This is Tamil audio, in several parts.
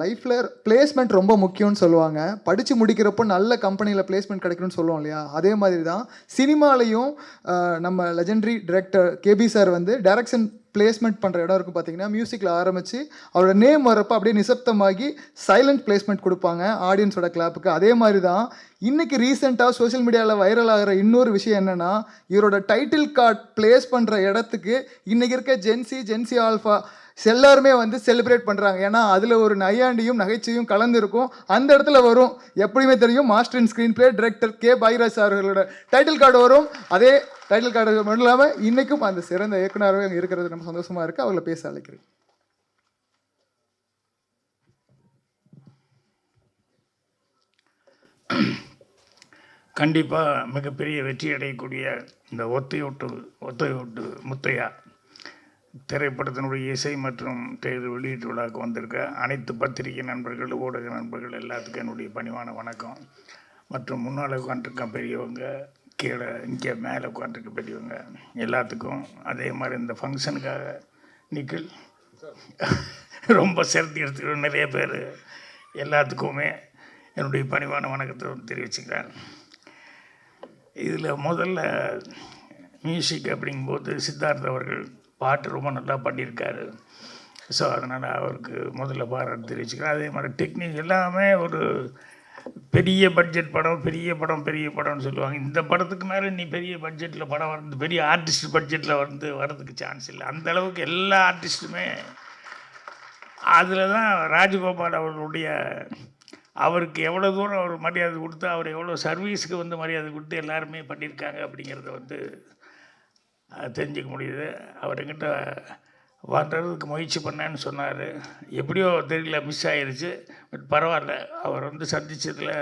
லைஃப்பில் பிளேஸ்மெண்ட் ரொம்ப முக்கியம்னு சொல்லுவாங்க. படித்து முடிக்கிறப்போ நல்ல கம்பெனியில் பிளேஸ்மெண்ட் கிடைக்கணும்னு சொல்லுவோம் இல்லையா? அதே மாதிரி தான் சினிமாலையும் நம்ம legendary director K B sir வந்து டைரக்ஷன் பிளேஸ்மெண்ட் பண்ணுற இடம் இருக்குது பார்த்தீங்கன்னா மியூசிக்கில் ஆரம்பித்து அவரோட நேம் வரப்போ அப்படியே நிசப்தமாகி சைலண்ட் பிளேஸ்மெண்ட் கொடுப்பாங்க ஆடியன்ஸோட கிளாப்புக்கு அதே மாதிரி தான் இன்றைக்கி ரீசெண்டாக சோஷியல் மீடியாவில் வைரல் ஆகிற இன்னொரு விஷயம் என்னென்னா இவரோட டைட்டில் கார்டு ப்ளேஸ் பண்ணுற இடத்துக்கு இன்றைக்கி இருக்க ஜென்சி ஜென்சி ஆல்ஃபா எல்லாருமே வந்து செலிப்ரேட் பண்ணுறாங்க ஏன்னா அதில் ஒரு நையாண்டியும் நகைச்சுவையும் கலந்துருக்கும். அந்த இடத்துல வரும். எப்படியுமே தெரியும் master in screenplay director K Bhagyaraj அவர்களோட டைட்டில் கார்டு வரும். அதே டைட்டில் கார்டு மட்டும் இல்லாமல் இன்றைக்கும் அந்த சிறந்த இயக்குனராகவே அங்கே இருக்கிறது நம்ம சந்தோஷமாக இருக்குது அவங்கள பேச அழைக்கிறேன். கண்டிப்பாக மிகப்பெரிய வெற்றி அடையக்கூடிய இந்த ஒத்தையொட்டு ஒத்தையொட்டு முத்தையா திரைப்படத்தினுடைய இசை மற்றும் தேர்தல் வெளியீட்டு விழாவுக்கு வந்திருக்க அனைத்து பத்திரிகை நண்பர்கள் ஊடக நண்பர்கள் எல்லாத்துக்கும் என்னுடைய பணிவான வணக்கம். மற்றும் முன்னால் உட்காந்துருக்க பெரியவங்க கீழே இங்கே மேலே உட்காந்துருக்க பெரியவங்க எல்லாத்துக்கும் அதே மாதிரி இந்த ஃபங்க்ஷனுக்காக நிக்கல் ரொம்ப சேர்த்து எடுத்துக்கிற நிறைய பேர் எல்லாத்துக்குமே என்னுடைய பணிவான வணக்கத்தை தெரிவிச்சுக்கிறேன். இதில் முதல்ல மியூசிக் அப்படிங்கும்போது சித்தார்த் அவர்கள் பாட்டு ரொம்ப நல்லா பண்ணியிருக்காரு. ஸோ அதனால் அவருக்கு முதல்ல பாராட்டு தெரிவிச்சுக்கிறேன். அதே மாதிரி டெக்னிக் எல்லாமே ஒரு பெரிய பட்ஜெட் படம் பெரிய படம் பெரிய படம்னு சொல்லுவாங்க. இந்த படத்துக்கு மேலே நீ பெரிய பட்ஜெட்டில் படம் வந்து பெரிய ஆர்டிஸ்ட் பட்ஜெட்டில் வந்து வர்றதுக்கு சான்ஸ் இல்லை. அந்த அளவுக்கு எல்லா ஆர்டிஸ்ட்டுமே அதில் தான் ராஜகோபால் அவர்களுடைய அவருக்கு எவ்வளோ தூரம் அவர் மரியாதை கொடுத்து அவர் எவ்வளோ சர்வீஸுக்கு வந்து மரியாதை கொடுத்து எல்லாருமே பண்ணியிருக்காங்க அப்படிங்கிறத வந்து தெரிஞ்சுக்க முடியுது. அவர் எங்கிட்ட வர்றதுக்கு முயற்சி பண்ணேன்னு சொன்னார். எப்படியோ தெரியல மிஸ் ஆயிடுச்சு பட் பரவாயில்ல அவர் வந்து சந்தித்ததில்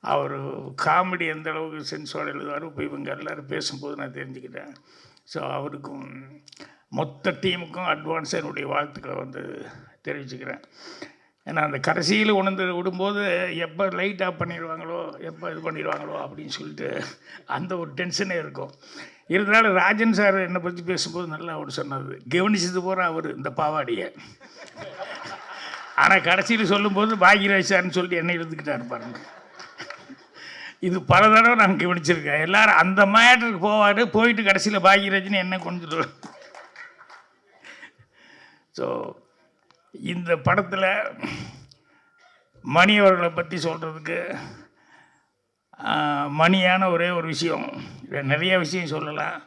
அவர் காமெடி எந்த அளவுக்கு சென்ஸோடு எழுதுவார் இப்போ இவங்க எல்லோரும் பேசும்போது நான் தெரிஞ்சுக்கிட்டேன். ஸோ அவருக்கும் மொத்த டீமுக்கும் அட்வான்ஸாக என்னுடைய வாழ்த்துக்களை வந்து தெரிவிச்சுக்கிறேன். ஏன்னா அந்த கடைசியில் உணர்ந்து விடும்போது எப்போ லைட் ஆஃப் பண்ணிடுவாங்களோ எப்போ இது பண்ணிடுவாங்களோ அப்படின்னு சொல்லிட்டு அந்த ஒரு டென்ஷனே இருக்கும். இருந்தாலும் ராஜன் சார் என்னை பற்றி பேசும்போது நல்லா அவர் சொன்னது கவனிச்சது போகிற அவர் இந்த பாவாடியை. ஆனால் கடைசியில் சொல்லும்போது பாக்யராஜ் சார்னு சொல்லிட்டு என்னை எழுதுக்கிட்டார் பாருங்க. இது பல தடவை நான் கவனிச்சிருக்கேன். எல்லாரும் அந்த மேட்டருக்கு போவார் போயிட்டு கடைசியில் பாக்யராஜ்னு என்ன கொண்டு ஸோ இந்த படத்தில் மணி அவர்களை பற்றி சொல்கிறதுக்கு மணியான ஒரே ஒரு விஷயம். நிறைய விஷயம் சொல்லலாம்.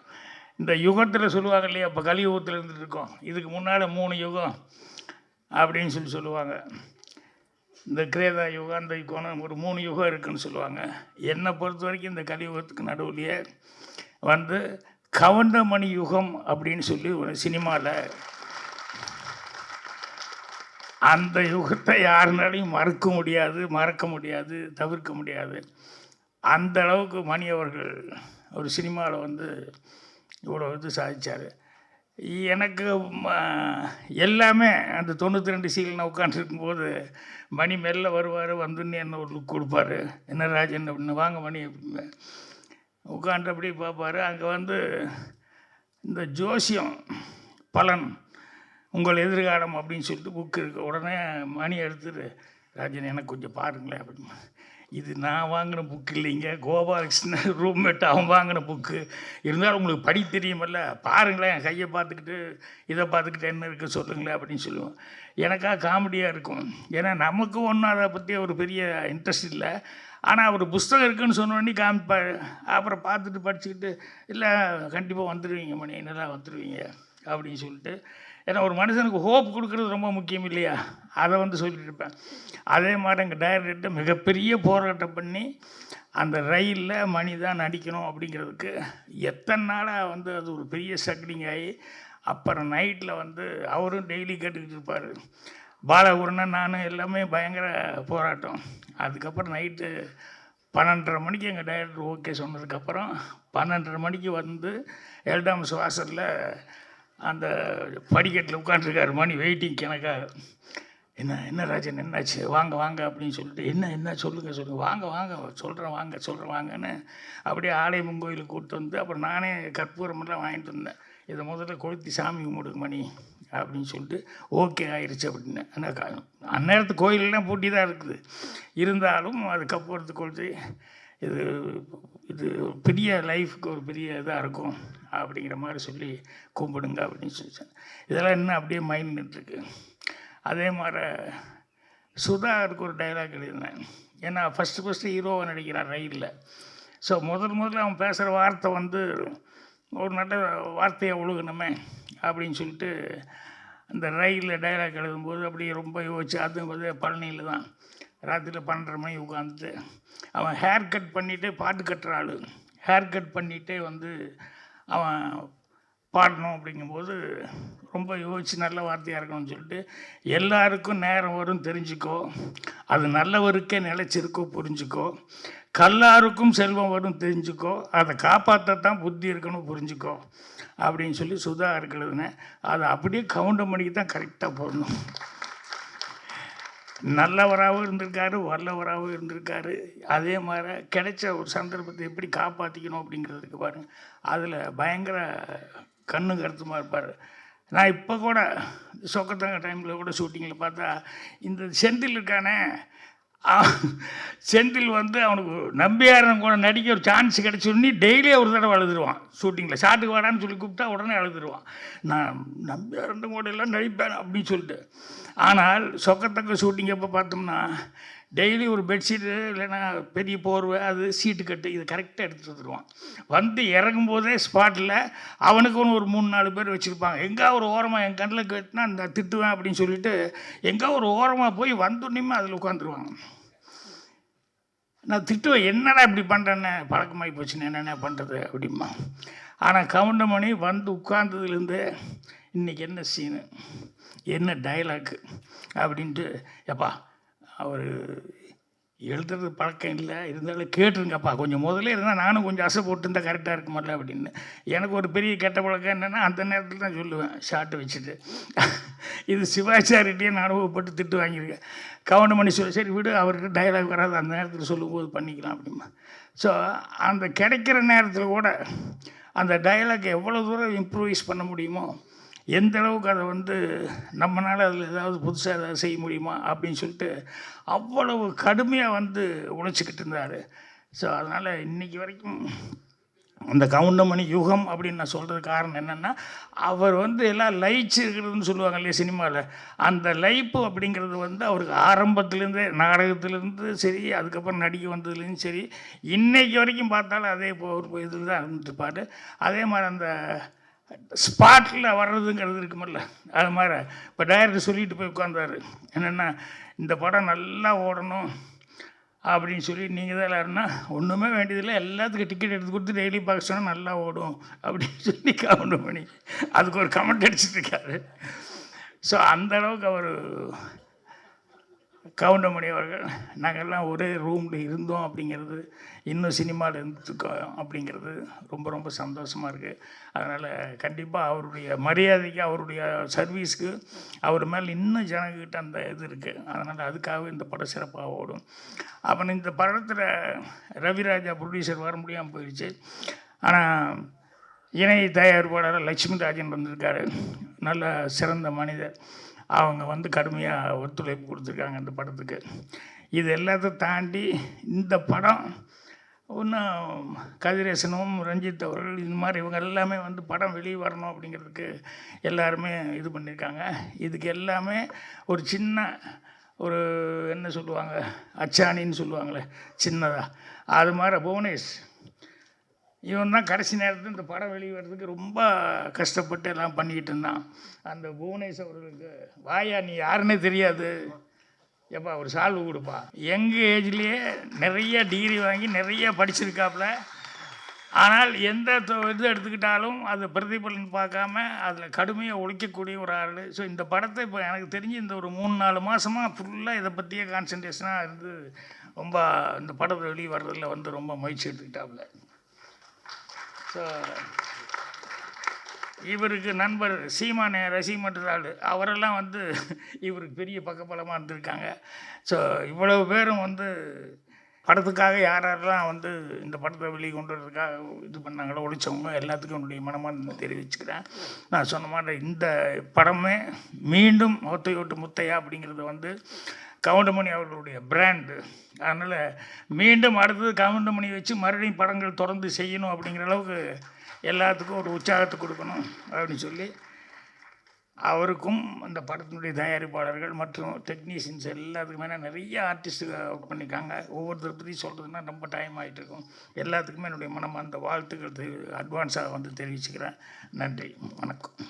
இந்த யுகத்தில் சொல்லுவாங்க இல்லையா? இப்போ கலியுகத்தில் இருந்துட்டுருக்கோம் இதுக்கு முன்னால் மூணு யுகம் அப்படின்னு சொல்லி சொல்லுவாங்க. இந்த கிரேதா யுகம் அந்த யுகம் ஒரு மூணு யுகம் இருக்குதுன்னு சொல்லுவாங்க. என்னை பொறுத்த வரைக்கும் இந்த கலியுகத்துக்கு நடுவுலையே வந்து கவண்டமணி யுகம் அப்படின்னு சொல்லி ஒரு சினிமாவில் அந்த யுகத்தை யாருனாலையும் மறுக்க முடியாது மறக்க முடியாது தவிர்க்க முடியாது. அந்த அளவுக்கு மணி அவர்கள் ஒரு சினிமாவில் வந்து இவ்வளோ இது சாதித்தார் எனக்கு எல்லாமே அந்த தொண்ணூற்றி ரெண்டு சீலில் நான் உட்காந்துருக்கும்போது மணி மெல்ல வருவார் வந்துன்னு என்ன ஒரு லுக் கொடுப்பாரு. என்ன ராஜன் அப்படின்னு வாங்க மணி அப்படின்னு. உட்காந்து அப்படியே பார்ப்பாரு. அங்கே வந்து இந்த ஜோசியம் பலன் உங்கள் எதிர்காலம் அப்படின்னு சொல்லிட்டு புக்கு இருக்கு உடனே மணி எடுத்துட்டு ராஜன் எனக்கு கொஞ்சம் பாருங்களேன். அப்படின்னு. இது நான் வாங்கின புக்கு இல்லைங்க. கோபாலகிருஷ்ணன் ரூம்மேட் அவன் வாங்கின புக்கு இருந்தாலும் உங்களுக்கு படி தெரியுமல்ல. பாருங்களேன் என் கையை பார்த்துக்கிட்டு இதை பார்த்துக்கிட்டு என்ன இருக்குது சொல்லுங்களேன் அப்படின்னு சொல்லுவோம். எனக்காக காமெடியாக இருக்கும். ஏன்னா நமக்கு ஒன்றும் அதை பற்றி ஒரு பெரிய இன்ட்ரெஸ்ட் இல்லை. ஆனால் அவர் புஸ்தகம் இருக்குன்னு சொன்னோடனே காமிப்பாரு. அப்புறம் பார்த்துட்டு படிச்சுக்கிட்டு இல்லை கண்டிப்பாக வந்துடுவீங்க மணி நல்லா வந்துடுவீங்க அப்படின்னு சொல்லிட்டு ஏன்னா ஒரு மனுஷனுக்கு ஹோப் கொடுக்கறது ரொம்ப முக்கியம் இல்லையா? அதை வந்து சொல்லியிருப்பேன் இருப்பேன். அதே மாதிரி எங்கள் டைரக்டர் மிகப்பெரிய போராட்டம் பண்ணி அந்த ரயிலில் மணி தான் நடிக்கணும் அப்படிங்கிறதுக்கு எத்தனை நாளாக வந்து அது ஒரு பெரிய ஸ்ட்ரக்லிங் ஆகி அப்புறம் நைட்டில் வந்து அவரும் டெய்லி கேட்டுக்கிட்டு இருப்பார். பாலகுருணன் நான் எல்லாமே பயங்கர போராட்டம். அதுக்கப்புறம் நைட்டு பன்னெண்டரை மணிக்கு எங்கள் டைரக்டர் ஓகே சொன்னதுக்கப்புறம் பன்னெண்டரை மணிக்கு வந்து எல்டாம்ஸ் வாசலில் அந்த படிக்கட்டில் உட்காந்துருக்காரு மணி வெயிட்டிங் எனக்காக. என்ன என்ன ராஜன் என்னாச்சு? வாங்க வாங்க அப்படின்னு சொல்லிட்டு என்ன என்ன சொல்லுங்கள் சொல்லுங்கள் வாங்க வாங்க சொல்கிறேன் வாங்க சொல்கிறேன் வாங்கன்னு அப்படியே ஆலயமும் கோயிலுக்கு கூப்பிட்டு வந்து அப்புறம் நானே கற்பூரமெல்லாம் வாங்கிட்டு வந்தேன். இதை முதல்ல கொளுத்தி சாமி கும்பிடுங்க மணி அப்படின்னு சொல்லிட்டு ஓகே ஆயிடுச்சு அப்படின்னு. ஆனால் அந்நேரத்து கோயிலெல்லாம் பூட்டி தான் இருக்குது. இருந்தாலும் அது கப்புறத்துக்கு கொளுத்தி இது இது பெரிய லைஃப்க்கு ஒரு பெரிய இதாக இருக்கும். அப்படிங்கிற மாதிரி சொல்லி கும்பிடுங்க அப்படின்னு சொல்லி இதெல்லாம் இன்னும் அப்படியே மைண்ட் நின்றுருக்கு அதே மாதிரி சுதாகருக்கு ஒரு டைலாக் எழுதினேன் ஏன்னா ஃபஸ்ட்டு ஃபஸ்ட்டு ஹீரோவை நடிக்கிறான் ரயிலில். ஸோ முதல் முதல்ல அவன் பேசுகிற வார்த்தை வந்து ஒரு நல்ல வார்த்தையை ஒழுகணுமே அப்படின்னு சொல்லிட்டு அந்த ரயிலில் டைலாக் எழுதும்போது அப்படியே ரொம்ப யோசிச்சு அதுவும் வந்து பழனியில் தான். ராத்திரியில் பன்னெண்டரை மணி உட்காந்துட்டு அவன் ஹேர் கட் பண்ணிகிட்டே பாட்டு கட்டுற ஆள். ஹேர் கட் பண்ணிகிட்டே வந்து அவன் பாடணும் அப்படிங்கும்போது ரொம்ப யோசித்து நல்ல வார்த்தையாக இருக்கணும்னு சொல்லிட்டு எல்லாருக்கும் நேரம் வரும் தெரிஞ்சுக்கோ. அது நல்லவருக்கே நிலைச்சிருக்கோ புரிஞ்சுக்கோ. கல்லாருக்கும் செல்வம் வரும் தெரிஞ்சுக்கோ. அதை காப்பாற்றத்தான் புத்தி இருக்கணும் புரிஞ்சுக்கோ. அப்படின்னு சொல்லி சுதா இருக்கிறதுன்னு அதை அப்படியே கவுண்டர் மணிக்கு தான் கரெக்டாக போடணும். நல்லவராகவும் இருந்திருக்காரு வல்லவராகவும் இருந்திருக்காரு. அதே மாதிரி கிடைச்ச ஒரு சந்தர்ப்பத்தை எப்படி காப்பாற்றிக்கணும் அப்படிங்கிறதுக்கு பாருங்கள் அதில் பயங்கர கண்ணு கருத்துமாக இருப்பார். நான் இப்போ கூட சொக்கத்தங்க டைமில் கூட ஷூட்டிங்கில் பார்த்தா இந்த செந்தில் இருக்கானே செந்தில் வந்து அவனுக்கு நம்பியாரன் கூட நடிக்க ஒரு சான்ஸ் கிடச்சோன்னே டெய்லி ஒரு தடவை அழுதுருவான் ஷூட்டிங்கில் ஷாட்டுக்கு வாடான்னு சொல்லி கூப்பிட்டா உடனே அழுதுருவான். நான் நம்பியாரன் கூட எல்லாம் நடிப்பேன் அப்படின்னு சொல்லிட்டு. ஆனால் சொக்கத்தக்க ஷூட்டிங் எப்போ பார்த்தோம்னா டெய்லி ஒரு பெட்ஷீட்டு இல்லைன்னா பெரிய போர்வை அது சீட்டு கட்டு இது கரெக்டாக எடுத்துகிட்டு வந்துடுவான் வந்து இறங்கும் போதே ஸ்பாட்டில் அவனுக்குன்னு ஒரு மூணு நாலு பேர் வச்சுருப்பாங்க. எங்கே ஒரு ஓரமாக என் கண்ணில் கட்டினா அந்த திட்டுவேன் அப்படின்னு சொல்லிட்டு எங்கே ஒரு ஓரமாக போய் வந்தோடனேயுமே அதில் உட்காந்துருவாங்க. நான் திட்டுவேன் என்னடா இப்படி பண்ணுறேன்னு பழக்கமாகி போச்சுன்னு என்னென்ன பண்ணுறது அப்படிமா ஆனால் கவுண்டமணி வந்து உட்கார்ந்ததுலேருந்து இன்றைக்கி என்ன சீனு என்ன டயலாக்கு அப்படின்ட்டு எப்பா அவர் எழுதுறது பழக்கம் இல்லை இருந்தாலும் கேட்டுருங்கப்பா. கொஞ்சம் முதல்ல இருந்தால் நானும் கொஞ்சம் அசை போட்டுருந்தா கரெக்டாக இருக்குமல்ல அப்படின்னு. எனக்கு ஒரு பெரிய கெட்ட பழக்கம் என்னென்னா அந்த நேரத்தில் தான் சொல்லுவேன். ஷார்ட்டு வச்சுட்டு. இது சிவாச்சாரிட்டே நான் அனுபவப்பட்டு திட்டு வாங்கியிருக்கேன். கவுண்டமணி சொல்லி சரி விடு அவர்கிட்ட டயலாக் வராது. அந்த நேரத்தில் சொல்லும்போது பண்ணிக்கலாம் அப்படிமா ஸோ அந்த கிடைக்கிற நேரத்தில் கூட அந்த டயலாக் எவ்வளோ தூரம் இம்ப்ரூவைஸ் பண்ண முடியுமோ எந்த அளவுக்கு அதை வந்து நம்மளால் அதில் ஏதாவது புதுசாக ஏதாவது செய்ய முடியுமா அப்படின்னு சொல்லிட்டு அவ்வளவு கடுமையாக வந்து உழைச்சிக்கிட்டு இருந்தார். ஸோ அதனால் இன்றைக்கி வரைக்கும் அந்த கவுண்டமணி யுகம் அப்படின்னு நான் சொல்கிறது காரணம் என்னென்னா அவர் வந்து எல்லாம் லைச்சு இருக்கிறதுன்னு சொல்லுவாங்க இல்லையா சினிமாவில் அந்த லைப்பு அப்படிங்கிறது வந்து அவருக்கு ஆரம்பத்துலேருந்தே நாடகத்துலேருந்து சரி அதுக்கப்புறம் நடிக்க வந்ததுலேருந்து சரி இன்றைக்கு வரைக்கும் பார்த்தாலும் அதே இப்போ ஒரு இதில் தான் இருந்துருப்பார் அதே மாதிரி அந்த ஸ்பாட்டில் வர்றதுங்கிறது இருக்குமில்ல. அது மாதிரி. இப்போ டைரக்டர் சொல்லிட்டு போய் உட்காந்தாரு என்னென்னா இந்த படம் நல்லா ஓடணும் அப்படின்னு சொல்லி நீங்கள் தான் எல்லாருன்னா ஒன்றுமே வேண்டியதில்லை. எல்லாத்துக்கும் டிக்கெட் எடுத்து கொடுத்து டெய்லி பார்க்க சொன்னால் நல்லா ஓடும் அப்படின்னு சொல்லி கவுண்ட் பண்ணி அதுக்கு ஒரு கமெண்ட் அடிச்சிட்ருக்காரு ஸோ அந்த அளவுக்கு அவர் கவுண்டமணி அவர்கள் நாங்கள்லாம் ஒரே ரூமில் இருந்தோம் அப்படிங்கிறது இன்னும் சினிமாவில் இருந்துருக்கோம் அப்படிங்கிறது ரொம்ப ரொம்ப சந்தோஷமாக இருக்குது அதனால் கண்டிப்பாக அவருடைய மரியாதைக்கு அவருடைய சர்வீஸ்க்கு அவர் மேலே இன்னும் ஜனங்கிட்ட அந்த இது இருக்குது அதனால் அதுக்காக இந்த படம் சிறப்பாக ஓடும். அப்புறம் இந்த படத்தில் ரவிராஜா ப்ரொடியூசர் வர முடியாமல் போயிடுச்சு ஆனால் இணை தயாரிப்பாளர் லட்சுமி ராஜன் வந்திருக்காரு. நல்ல சிறந்த மனிதர். அவங்க வந்து கடுமையாக ஒத்துழைப்பு கொடுத்துருக்காங்க இந்த படத்துக்கு. இது எல்லாத்தையும் தாண்டி இந்த படம் இன்னும் கதிரேசனும் ரஞ்சித் அவர்கள் இந்த மாதிரி இவங்க எல்லாமே வந்து படம் வெளியே வரணும் அப்படிங்கிறதுக்கு எல்லாருமே இது பண்ணியிருக்காங்க. இதுக்கு எல்லாமே ஒரு சின்ன ஒரு என்ன சொல்லுவாங்க? அச்சாணின்னு சொல்லுவாங்களே சின்னதாக அது மாதிரி புவனேஷ் இவன் தான் கடைசி நேரத்தில் இந்த படம் வெளியே வர்றதுக்கு ரொம்ப கஷ்டப்பட்டு எல்லாம் பண்ணிக்கிட்டு இருந்தான். அந்த புவனேஷ் அவர்களுக்கு வாயா நீ யாருன்னே தெரியாது. எப்பா ஒரு சால்வு கொடுப்பா. எங்கள் ஏஜ்லேயே நிறைய டிகிரி வாங்கி நிறைய படிச்சிருக்காப்புல ஆனால் எந்த தொ- இது எடுத்துக்கிட்டாலும் அது பிரதிபலன் பார்க்காம அதில் கடுமையாக ஒழிக்கக்கூடிய ஒரு ஆள். ஸோ இந்த படத்தை இப்போ எனக்கு தெரிஞ்சு இந்த ஒரு மூணு நாலு மாதமாக ஃபுல்லாக இதை பற்றியே கான்சன்ட்ரேஷனாக இருந்து ரொம்ப இந்த படத்தை வெளியே வர்றதில் வந்து ரொம்ப முயற்சி எடுத்துக்கிட்டாப்புல ஸோ இவருக்கு நண்பர் சீமானே ரசிமன்றாள் அவரெல்லாம் வந்து இவருக்கு பெரிய பக்கபலமாக இருந்திருக்காங்க. ஸோ இவ்வளவு பேரும் வந்து படத்துக்காக யார் யாரெல்லாம் வந்து இந்த படத்தை வெளியே கொண்டு வரதுக்காக இது பண்ணாங்களோ ஒழிச்சவங்க எல்லாத்துக்கும் என்னுடைய மனமாக தெரிவிச்சுக்கிறேன். நான் சொன்ன மாதிரி இந்த படமே மீண்டும் ஒத்தையோட்டு முத்தையா அப்படிங்கிறது வந்து கவுண்டமணி அவர்களுடைய பிராண்டு அதனால் மீண்டும் அடுத்தது கவுண்டமணி வச்சு மறுபடியும் படங்கள் தொடர்ந்து செய்யணும் அப்படிங்கிற அளவுக்கு எல்லாத்துக்கும் ஒரு உற்சாகத்தை கொடுக்கணும் அப்படின்னு சொல்லி அவருக்கும் அந்த படத்தினுடைய தயாரிப்பாளர்கள் மற்றும் டெக்னீஷியன்ஸ் எல்லாத்துக்குமே நிறைய ஆர்டிஸ்ட்டு ஒர்க் பண்ணியிருக்காங்க. ஒவ்வொருத்தரை பற்றி சொல்கிறதுனா ரொம்ப டைம் ஆகிட்டு இருக்கும். எல்லாத்துக்குமே என்னுடைய மனமார்ந்த வாழ்த்துக்கள் அட்வான்ஸாக வந்து தெரிவிச்சுக்கிறேன். நன்றி. வணக்கம்.